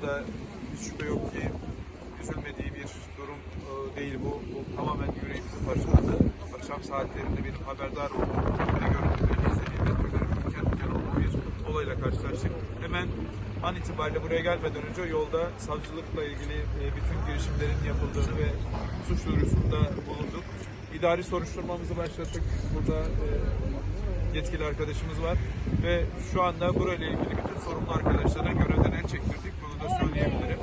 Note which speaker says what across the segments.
Speaker 1: konuda hiç şüphe yok ki üzülmediği bir durum e, değil bu. Bu tamamen yüreğimizi parçaladı. Akşam saatlerinde benim haberdar olduğum ve görüntülerini izlediğim ve tüylerim diken diken bir olayla karşılaştık. Hemen an itibariyle buraya gelmeden önce yolda savcılıkla ilgili e, bütün girişimlerin yapıldığını ve suç duyurusunda bulunduk. İdari soruşturmamızı başlattık. Burada e, yetkili arkadaşımız var ve şu anda burayla ilgili bütün sorumlu arkadaşlara görevden el çektirdik. Bunu da söyleyebilirim.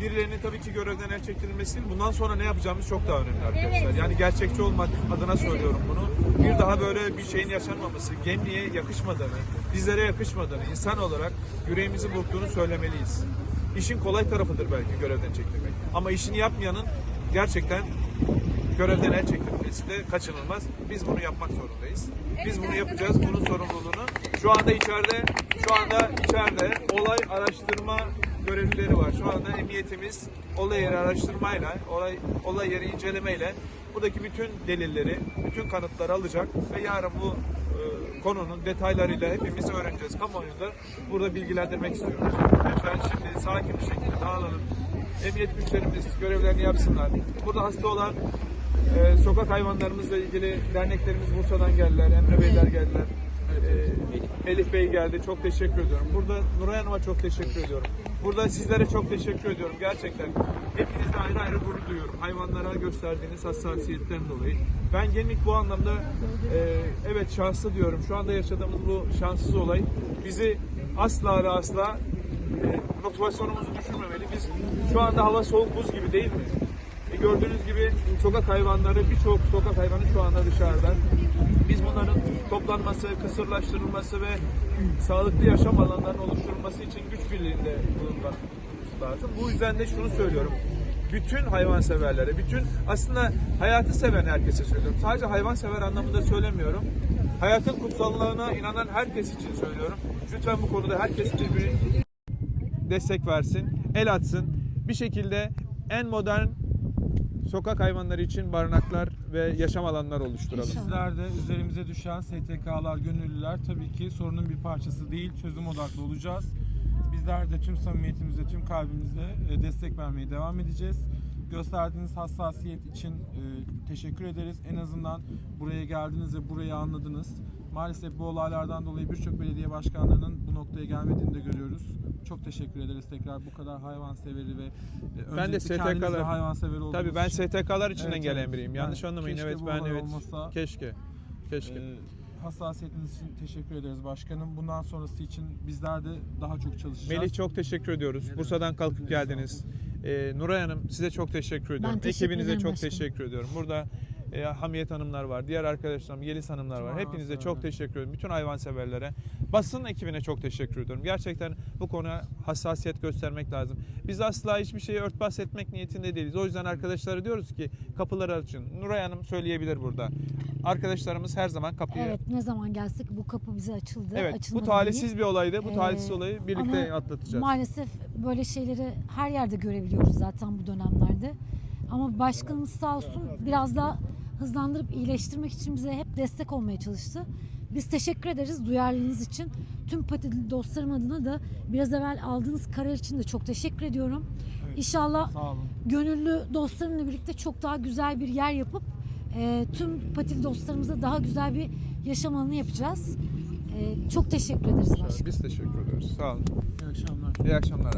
Speaker 1: Birilerinin tabii ki görevden el çektirilmesi bundan sonra ne yapacağımız çok daha önemli arkadaşlar. Yani gerçekçi olmak adına söylüyorum bunu. Bir daha böyle bir şeyin yaşanmaması, Gemli'ye yakışmadığını, bizlere yakışmadığını, insan olarak yüreğimizi burktuğunu söylemeliyiz. İşin kolay tarafıdır belki görevden çektirmek. Ama işini yapmayanın gerçekten görevden el çektirilmesi de kaçınılmaz. Biz bunu yapmak zorundayız. Biz bunu yapacağız. Bunun sorumluluğunu şu anda içeride şu anda içeride olay araştırma görevlileri var. Şu anda emniyetimiz olay yeri araştırmayla, olay olay yeri incelemeyle buradaki bütün delilleri, bütün kanıtları alacak ve yarın bu e, konunun detaylarıyla hepimiz öğreneceğiz. Kamuoyunu da burada bilgilendirmek istiyoruz. Lütfen şimdi sakin bir şekilde dağılalım. Emniyet güçlerimiz görevlerini yapsınlar. Burada hasta olan ee, sokak hayvanlarımızla ilgili derneklerimiz Bursa'dan geldiler, Emre Beyler geldiler. Ee, Elif Bey geldi, çok teşekkür ediyorum. Burada Nuray Hanım'a çok teşekkür ediyorum. Burada sizlere çok teşekkür ediyorum gerçekten. Hepinizle ayrı ayrı gurur duyuyorum. Hayvanlara gösterdiğiniz hassasiyetten dolayı. Ben Gemlik bu anlamda e, evet şanslı diyorum. Şu anda yaşadığımız bu şanssız olay bizi asla ve asla e, motivasyonumuzu düşürmemeli. Biz şu anda hava soğuk buz gibi değil mi? Gördüğünüz gibi sokak hayvanları, birçok sokak hayvanı şu anda dışarıda. Biz bunların toplanması, kısırlaştırılması ve sağlıklı yaşam alanlarının oluşturulması için güç birliğinde bulunmak lazım. Bu yüzden de şunu söylüyorum. Bütün hayvanseverlere, bütün aslında hayatı seven herkese söylüyorum. Sadece hayvansever anlamında söylemiyorum. Hayatın kutsallığına inanan herkes için söylüyorum. Lütfen bu konuda herkes birbirini destek versin, el atsın. Bir şekilde en modern sokak hayvanları için barınaklar ve yaşam alanları oluşturalım.
Speaker 2: De üzerimize düşen STK'lar, gönüllüler tabii ki sorunun bir parçası değil, çözüm odaklı olacağız. Bizler de tüm samimiyetimizle, tüm kalbimizle e, destek vermeye devam edeceğiz. Gösterdiğiniz hassasiyet için e, teşekkür ederiz. En azından buraya geldiniz ve burayı anladınız. Maalesef bu olaylardan dolayı birçok belediye başkanlarının bu noktaya gelmediğini de görüyoruz. Çok teşekkür ederiz tekrar bu kadar hayvanseveri ve e,
Speaker 1: Ben de STK'lar
Speaker 2: hayvansever olduğunuz
Speaker 1: Tabii ben
Speaker 2: için.
Speaker 1: STK'lar içinden
Speaker 2: Evet,
Speaker 1: gelen biriyim. Yanlış anlamayın.
Speaker 2: keşke
Speaker 1: Evet ben evet.
Speaker 2: olmasa.
Speaker 1: Keşke. Keşke.
Speaker 2: Ee, hassasiyetiniz için teşekkür ederiz başkanım. Bundan sonrası için bizler de daha çok çalışacağız.
Speaker 1: Melih çok teşekkür ediyoruz. Bursa'dan kalkıp geldiniz. Ee, Nuray Hanım size çok teşekkür ediyorum.
Speaker 3: teşekkür
Speaker 1: Ekibinize çok
Speaker 3: başkanım.
Speaker 1: teşekkür ediyorum. Burada e, Hamiyet Hanımlar var, diğer arkadaşlarım, Yeliz Hanımlar var. Hepinize çok
Speaker 2: hayvanseverler.
Speaker 1: teşekkür ediyorum. Bütün hayvanseverlere, basın ekibine çok teşekkür ediyorum. Gerçekten bu konuya hassasiyet göstermek lazım. Biz asla hiçbir şeyi örtbas etmek niyetinde değiliz. O yüzden arkadaşlara diyoruz ki kapıları açın. Nuray Hanım söyleyebilir burada. Arkadaşlarımız her zaman kapıyı
Speaker 3: Evet ne zaman gelsek bu kapı bize açıldı.
Speaker 1: Evet, bu talihsiz
Speaker 3: değil.
Speaker 1: bir olaydı. Bu
Speaker 3: Ee,
Speaker 1: talihsiz olayı birlikte atlatacağız.
Speaker 3: Maalesef böyle şeyleri her yerde görebiliyoruz zaten bu dönemlerde. Ama başkanımız sağ olsun biraz daha hızlandırıp iyileştirmek için bize hep destek olmaya çalıştı. Biz teşekkür ederiz duyarlılığınız için. Tüm patili dostlarım adına da biraz evvel aldığınız karar için de çok teşekkür ediyorum.
Speaker 2: Evet,
Speaker 3: İnşallah gönüllü dostlarımla birlikte çok daha güzel bir yer yapıp e, tüm patili dostlarımıza daha güzel bir yaşam alanı yapacağız. E, çok teşekkür ederiz başkanım.
Speaker 1: Biz teşekkür ediyoruz. Sağ olun.
Speaker 2: İyi akşamlar.
Speaker 1: İyi akşamlar.